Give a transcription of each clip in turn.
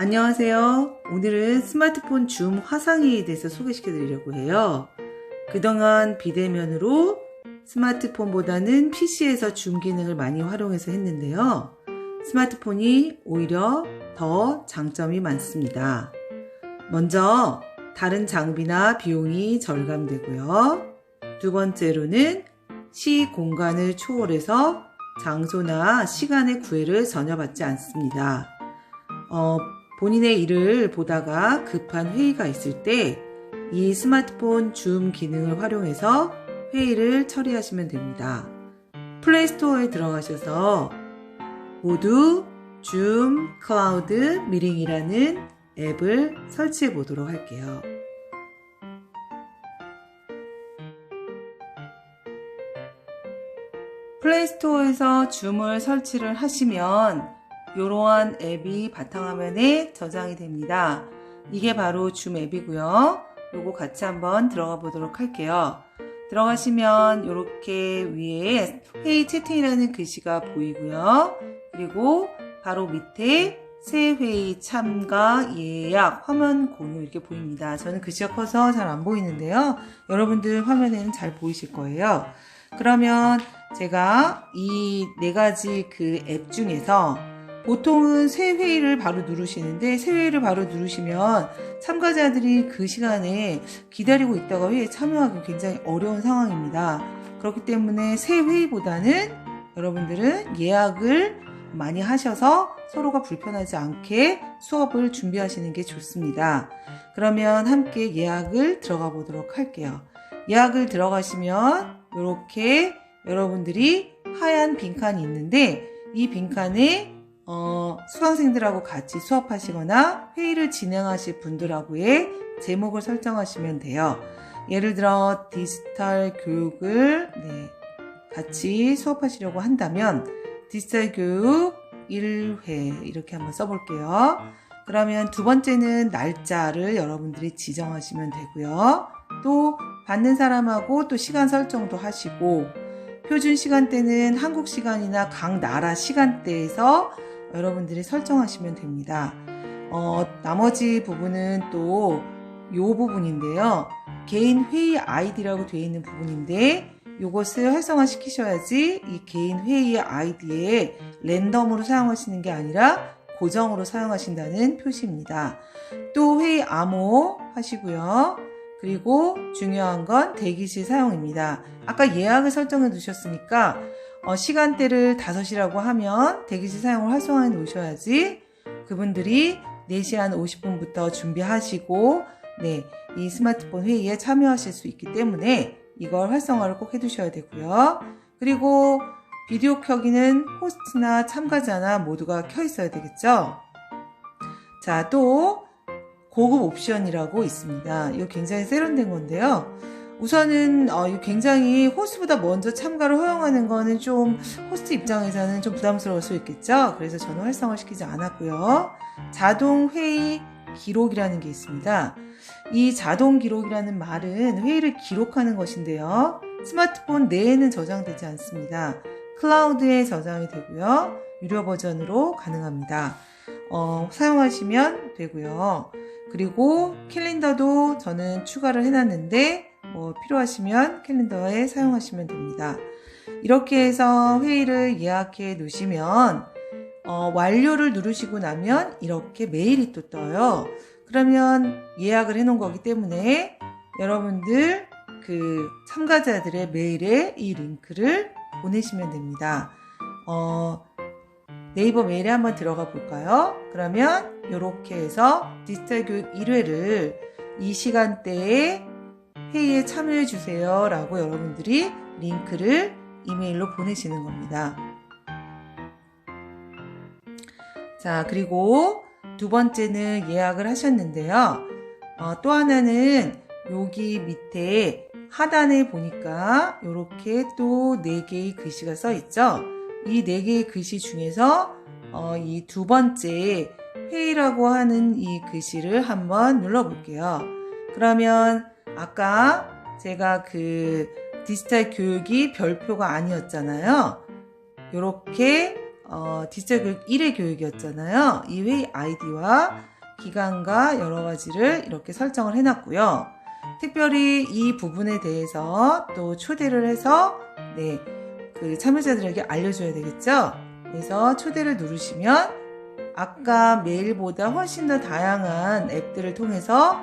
안녕하세요. 오늘은 스마트폰 줌 화상회의에 대해서 소개시켜 드리려고 해요. 그동안 비대면으로 스마트폰보다는 PC에서 줌 기능을 많이 활용해서 했는데요. 스마트폰이 오히려 더 장점이 많습니다. 먼저 다른 장비나 비용이 절감되고요. 두 번째로는 시 공간을 초월해서 장소나 시간의 구애를 전혀 받지 않습니다. 어, 본인의 일을 보다가 급한 회의가 있을 때 이 스마트폰 줌 기능을 활용해서 회의를 처리하시면 됩니다. 플레이스토어에 들어가셔서 모두 줌 클라우드 미링이라는 앱을 설치해 보도록 할게요. 플레이스토어에서 줌을 설치를 하시면 이러한 앱이 바탕화면에 저장이 됩니다. 이게 바로 줌 앱이고요. 요거 같이 한번 들어가 보도록 할게요. 들어가시면 이렇게 위에 회의 채팅이라는 글씨가 보이고요. 그리고 바로 밑에 새 회의 참가 예약 화면 공유 이렇게 보입니다. 저는 글씨가 커서 잘 안 보이는데요. 여러분들 화면에는 잘 보이실 거예요. 그러면 제가 이 네 가지 그 앱 중에서 보통은 새 회의를 바로 누르시는데 새 회의를 바로 누르시면 참가자들이 그 시간에 기다리고 있다가 회의에 참여하기 굉장히 어려운 상황입니다. 그렇기 때문에 새 회의보다는 여러분들은 예약을 많이 하셔서 서로가 불편하지 않게 수업을 준비하시는 게 좋습니다. 그러면 함께 예약을 들어가 보도록 할게요. 예약을 들어가시면 이렇게 여러분들이 하얀 빈칸이 있는데 이 빈칸에 어, 수강생들하고 같이 수업하시거나 회의를 진행하실 분들하고의 제목을 설정하시면 돼요. 예를 들어 디지털 교육을 네, 같이 수업하시려고 한다면 디지털 교육 1회 이렇게 한번 써볼게요. 그러면 두 번째는 날짜를 여러분들이 지정하시면 되고요. 또 받는 사람하고 또 시간 설정도 하시고 표준 시간대는 한국 시간이나 각 나라 시간대에서 여러분들이 설정하시면 됩니다. 어, 나머지 부분은 또 이 부분인데요. 개인 회의 아이디라고 되어 있는 부분인데 이것을 활성화 시키셔야지 이 개인 회의 아이디에 랜덤으로 사용하시는 게 아니라 고정으로 사용하신다는 표시입니다. 또 회의 암호 하시고요. 그리고 중요한 건 대기실 사용입니다. 아까 예약을 설정해 두셨으니까 어, 시간대를 5시라고 하면 대기실 사용을 활성화해 놓으셔야지 그분들이 4시 한 50분부터 준비하시고 네, 이 스마트폰 회의에 참여하실 수 있기 때문에 이걸 활성화를 꼭 해두셔야 되고요. 그리고 비디오 켜기는 호스트나 참가자나 모두가 켜 있어야 되겠죠. 자, 또 고급 옵션이라고 있습니다. 이거 굉장히 세련된 건데요. 우선은 어, 굉장히 호스트보다 먼저 참가를 허용하는 거는 좀 호스트 입장에서는 좀 부담스러울 수 있겠죠. 그래서 저는 활성화 시키지 않았고요. 자동 회의 기록이라는 게 있습니다. 이 자동 기록이라는 말은 회의를 기록하는 것인데요. 스마트폰 내에는 저장되지 않습니다. 클라우드에 저장이 되고요. 유료 버전으로 가능합니다. 어, 사용하시면 되고요. 그리고 캘린더도 저는 추가를 해놨는데 뭐 필요하시면 캘린더에 사용하시면 됩니다. 이렇게 해서 회의를 예약해 놓으시면 어, 완료를 누르시고 나면 이렇게 메일이 또 떠요. 그러면 예약을 해 놓은 거기 때문에 여러분들 그 참가자들의 메일에 이 링크를 보내시면 됩니다. 어, 네이버 메일에 한번 들어가 볼까요? 그러면 이렇게 해서 디지털 교육 1회를 이 시간대에 회의에 참여해 주세요 라고 여러분들이 링크를 이메일로 보내시는 겁니다. 자, 그리고 두 번째는 예약을 하셨는데요. 어, 또 하나는 여기 밑에 하단에 보니까 이렇게 또네 개의 글씨가 써 있죠. 이네 개의 글씨 중에서 어, 이 두 번째 회의라고 하는 이 글씨를 한번 눌러 볼게요. 그러면 아까 제가 그 디지털 교육이 별표가 아니었잖아요. 이렇게 어, 디지털 교육 1회 교육이었잖아요. 이 회의 아이디와 기간과 여러 가지를 이렇게 설정을 해놨고요. 특별히 이 부분에 대해서 또 초대를 해서 네, 그 참여자들에게 알려줘야 되겠죠. 그래서 초대를 누르시면 아까 메일보다 훨씬 더 다양한 앱들을 통해서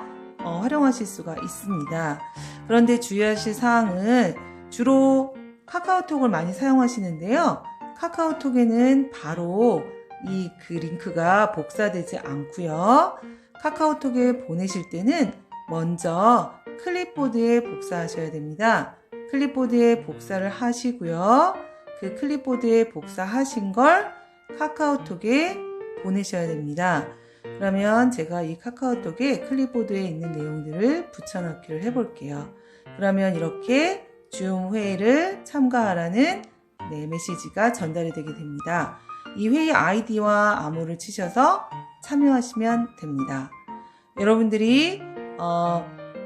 어, 활용하실 수가 있습니다. 그런데 주의하실 사항은 주로 카카오톡을 많이 사용하시는데요. 카카오톡에는 바로 이 그 링크가 복사되지 않고요. 카카오톡에 보내실 때는 먼저 클립보드에 복사하셔야 됩니다. 클립보드에 복사를 하시고요. 그 클립보드에 복사하신 걸 카카오톡에 보내셔야 됩니다. 그러면 제가 이 카카오톡에 클립보드에 있는 내용들을 붙여넣기를 해볼게요. 그러면 이렇게 줌 회의를 참가하라는 네, 메시지가 전달이 되게 됩니다. 이 회의 아이디와 암호를 치셔서 참여하시면 됩니다. 여러분들이 어,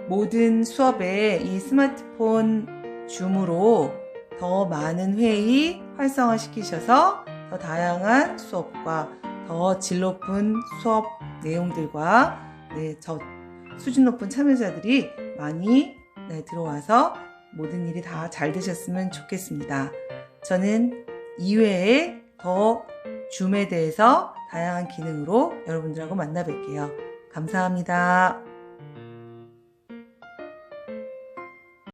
모든 수업에 이 스마트폰 줌으로 더 많은 회의 활성화시키셔서 더 다양한 수업과 더 질 높은 수업 내용들과 네, 저 수준 높은 참여자들이 많이 네, 들어와서 모든 일이 다 잘 되셨으면 좋겠습니다. 저는 이외에 더 줌에 대해서 다양한 기능으로 여러분들하고 만나 뵐게요. 감사합니다.